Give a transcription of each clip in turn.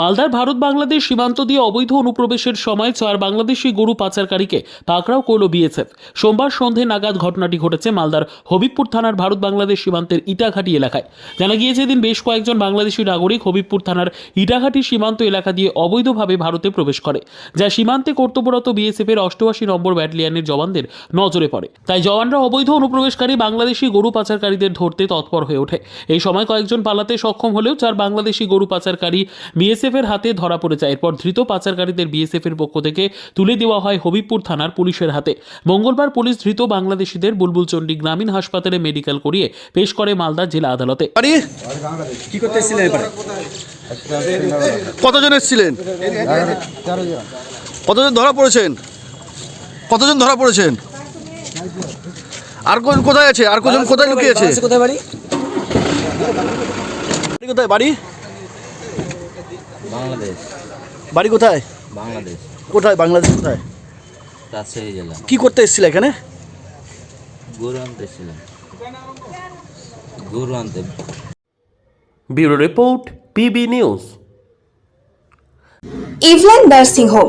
মালদার ভারত বাংলাদেশ সীমান্ত দিয়ে অবৈধ অনুপ্রবেশের সময় চার বাংলাদেশি গরু পাচারকারীকে পাকড়াও করল বিএসএফ। সোমবার সন্ধে নাগাদ ঘটনাটি ঘটেছে মালদার হবিবপুর থানার ভারত বাংলাদেশ সীমান্তের ইটাঘাটি এলাকায়। জানা গিয়েছে এদিন বেশ কয়েকজন বাংলাদেশি নাগরিক হবিবপুর থানার ইটাঘাটি সীমান্ত এলাকা দিয়ে অবৈধভাবে ভারতে প্রবেশ করে, যা সীমান্তে কর্তব্যরত বিএসএফ এর অষ্টআশি নম্বর ব্যাটালিয়নের জওয়ানদের নজরে পড়ে। তাই জওয়ানরা অবৈধ অনুপ্রবেশকারী বাংলাদেশি গরু পাচারকারীদের ধরতে তৎপর হয়ে ওঠে। এই সময় কয়েকজন পালাতে সক্ষম হলেও চার বাংলাদেশি গরু পাচারকারী বিএসএফ এর হাতে ধরা পড়ে যায় এরপর ধৃত পাচারকারীদের বিএসএফের পক্ষ থেকে তুলে দেওয়া হয় হবিবপুর থানার পুলিশের হাতে। মঙ্গলবার পুলিশ ধৃত বাংলাদেশিদের বুলবুলচন্ডী গ্রামীণ হাসপাতালে মেডিকেল করিয়ে পেশ করে মালদা জেলা আদালতে। কি করতে এসেছিলেন কতজন এসেছিলেন? কতজন ধরা পড়েছেন? কতজন ধরা পড়েছেন? আর কোন কোথায় আছে? আর কোজন কোথায় লুকিয়েছে কোথায় বাড়ি কোথায়? বাড়ি? বাংলাদেশ। বাড়ি কোথায়? বাংলাদেশ। কোথায়? বাংলাদেশ কোথায়? রাজশাহী জেলা কি করতে এসেছিল এখানে? গরু আনতে এসেছিলাম। গরু আনতে। Bureau report PB news. Evelyn nursing home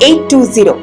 eight two zero